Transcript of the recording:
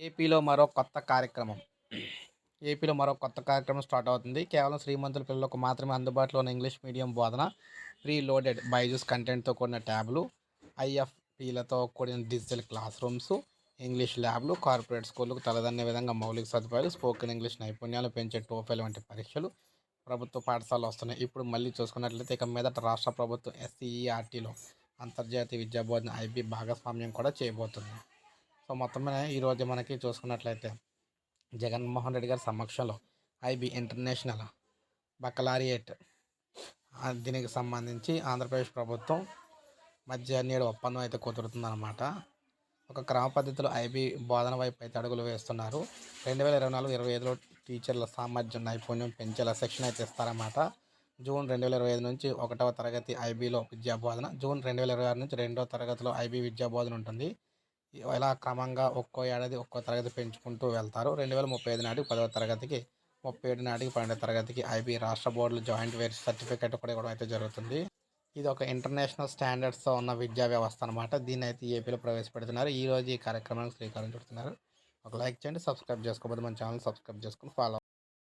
ఏపీలో మరో కొత్త కార్యక్రమం. ఏపీలో మరో కొత్త కార్యక్రమం స్టార్ట్ అవుతుంది. కేవలం శ్రీమంతుల పిల్లలకు మాత్రమే అందుబాటులో ఉన్న ఇంగ్లీష్ మీడియం బోధన ప్రీ లోడెడ్ బైజూస్ కంటెంట్తో కూడిన ట్యాబ్లు ఐఎఫ్పీలతో కూడిన డిజిటల్ క్లాస్ రూమ్స్ ఇంగ్లీష్ ల్యాబ్లు కార్పొరేట్ స్కూళ్ళకు తలదన్నే విధంగా మౌలిక సదుపాయాలు స్పోకెన్ ఇంగ్లీష్ నైపుణ్యాలు పెంచే టోఫెల్ వంటి పరీక్షలు ప్రభుత్వ పాఠశాలలు వస్తున్నాయి. ఇప్పుడు మళ్ళీ చూసుకున్నట్లయితే ఇక మీదట రాష్ట్ర ప్రభుత్వం ఎస్సీఈఆర్టీలో అంతర్జాతీయ విద్యా బోధన ఐబీ భాగస్వామ్యం కూడా చేయబోతుంది. సో మొత్తమే ఈరోజు మనకి చూసుకున్నట్లయితే జగన్మోహన్ రెడ్డి గారి సమక్షంలో ఐబీ ఇంటర్నేషనల్ బకలారియేట్ దీనికి సంబంధించి ఆంధ్రప్రదేశ్ ప్రభుత్వం మధ్య నేడు ఒప్పందం అయితే కుదురుతుందన్నమాట. ఒక క్రమ పద్ధతిలో ఐబీ బోధన వైపు అయితే అడుగులు వేస్తున్నారు. రెండు వేల ఇరవై నాలుగు ఇరవై ఐదులో టీచర్ల సామర్థ్యం నైపుణ్యం పెంచేలా శిక్షణ అయితే ఇస్తారన్నమాట. జూన్ రెండు వేల ఇరవై ఐదు నుంచి ఒకటవ తరగతి ఐబీలో విద్యా బోధన జూన్ రెండు వేల ఇరవై ఆరు నుంచి రెండవ తరగతిలో ఐబీ విద్యా బోధన ఉంటుంది. ఇలా క్రమంగా ఒక్కో ఏడాది ఒక్కో తరగతి పెంచుకుంటూ వెళ్తారు. రెండు వేల ముప్పై ఐదు నాటికి పదవ తరగతికి ముప్పై ఏడు నాటికి పన్నెండవ తరగతికి ఐబీ రాష్ట్ర బోర్డులు జాయింట్ వేర్ సర్టిఫికేట్ కూడా ఇవ్వడం అయితే జరుగుతుంది. ఇది ఒక ఇంటర్నేషనల్ స్టాండర్డ్స్తో ఉన్న విద్యా వ్యవస్థ అనమాట దీన్ని అయితే ఏపీలో ప్రవేశపెడుతున్నారు. ఈ రోజు ఈ కార్యక్రమానికి శ్రీకారం చుడుతున్నారు. ఒక లైక్ చేయండి సబ్స్క్రైబ్ చేసుకోకపోతే మన ఛానల్ సబ్స్క్రైబ్ చేసుకుని ఫాలో